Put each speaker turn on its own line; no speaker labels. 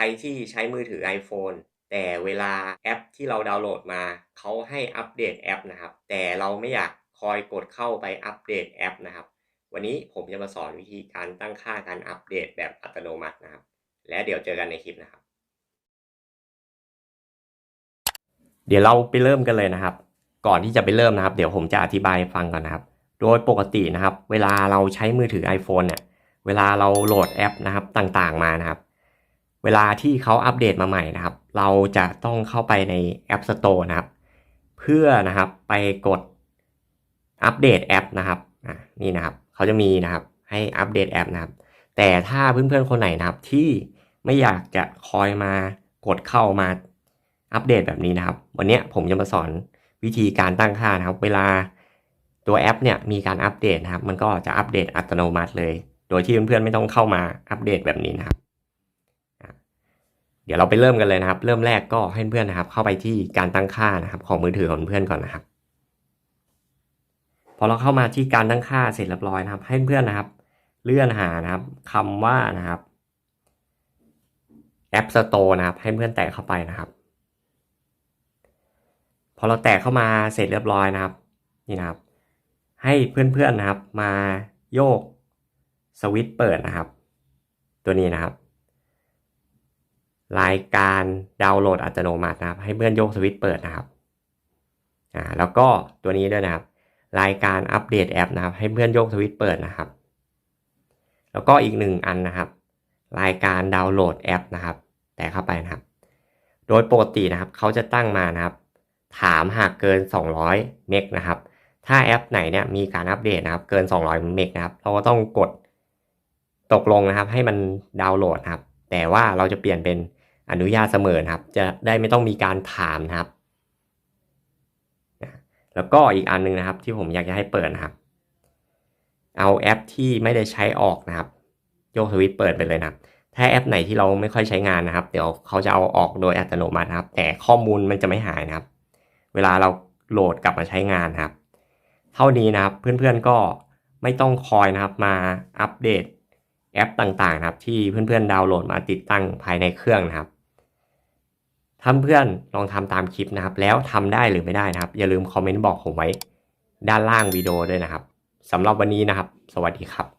รที่ใช้มือถือ iPhone แต่เวลาแอปที่เราดาวน์โหลดมา เขาให้อัปเดตแอปนะครับ แต่เราไม่อยากคอยกดเข้าไปอัปเดตแอปนะครับ วันนี้ผมจะมาสอนวิธีการตั้งค่าการอัปเดตแบบอัตโนมัตินะครับ และเดี๋ยวเจอกันในคลิปนะครับ เดี๋ยวเราไปเริ่มกันเลยนะครับ ก่อนที่จะไปเริ่มนะครับ เดี๋ยวผมจะอธิบายฟังก่อนนะครับ โดยปกตินะครับ เวลาเราใช้มือถือ iPhone เนี่ย เวลาเราโหลดแอปนะครับต่างๆมานะครับ เวลาที่เขาอัปเดตมาใหม่นะครับ เราจะต้องเข้าไปใน App Store นะครับ เพื่อนะครับไปกดอัปเดตแอปนะครับนี่นะครับเขาจะมีนะครับให้อัปเดตแอปนะครับ แต่ถ้าเพื่อนๆคนไหนนะครับที่ไม่อยากจะคอยมากดเข้ามาอัปเดตแบบนี้นะครับ วันนี้ผมจะมาสอนวิธีการตั้งค่านะครับ เวลาตัวแอปเนี่ยมีการอัปเดตนะครับ มันก็จะอัปเดตอัตโนมัติเลย โดยที่เพื่อนๆไม่ต้องเข้ามาอัปเดตแบบนี้นะครับ เดี๋ยวเราไปเริ่มกันเลยนะครับ เริ่มแรกก็ให้เพื่อนนะครับ เข้าไปที่การตั้งค่านะครับ ของมือถือของเพื่อนก่อนนะครับ พอเราเข้ามาที่การตั้งค่าเสร็จเรียบร้อยนะครับ ให้เพื่อนนะครับ เลื่อนหานะครับคำว่านะครับแอป Store นะครับ ให้เพื่อนแตะเข้าไปนะครับ พอเราแตะเข้ามาเสร็จเรียบร้อยนะครับ นี่นะครับ ให้เพื่อนๆนะครับ มาโยกสวิตช์เปิดนะครับ ตัวนี้นะครับ รายการดาวน์โหลดอัตโนมัตินะครับ ให้เพื่อนโยกสวิตช์เปิดนะครับอ่าแล้วก็ตัวนี้ด้วยนะครับ รายการอัปเดตแอปนะครับ ให้เพื่อนโยกสวิตช์เปิดนะครับ แล้วก็อีกหนึ่งอันนะครับ รายการดาวน์โหลดแอปนะครับ แต่เข้าไปนะครับ โดยปกตินะครับเขาจะตั้งมานะครับ ถามหากเกิน 200 เมกนะครับ ถ้าแอปไหนเนี่ยมีการอัปเดตนะครับ เกิน 200 เมกนะครับ เราก็ต้องกดตกลงนะครับ ให้มันดาวน์โหลดนะครับ แต่ว่าเราจะเปลี่ยนเป็น อนุญาตเสมอนะครับ จะได้ไม่ต้องมีการถามนะครับแล้วก็อีกอันหนึงนะครับ ที่ผมอยากจะให้เปิดนะครับ เอาแอปที่ไม่ได้ใช้ออกนะครับ โยกสวิตเปิดไปเลยนะครับ ถ้าแอปไหนที่เราไม่ค่อยใช้งานนะครับ เดี๋ยวเขาจะเอาออกโดยอัตโนมัตินะครับ แต่ข้อมูลมันจะไม่หายนะครับ เวลาเราโหลดกลับมาใช้งานนะครับ เท่านี้นะครับเพื่อนๆก็ไม่ต้องคอยนะครับมาอัปเดตแอปต่างๆนะครับ ที่เพื่อนๆดาวน์โหลดมาติดตั้งภายในเครื่องนะครับ ถ้าเพื่อนลองทำตามคลิปนะครับ แล้วทำได้หรือไม่ได้นะครับ อย่าลืมคอมเมนต์บอกผมไว้ด้านล่างวิดีโอด้วยนะครับสำหรับวันนี้นะครับ สวัสดีครับ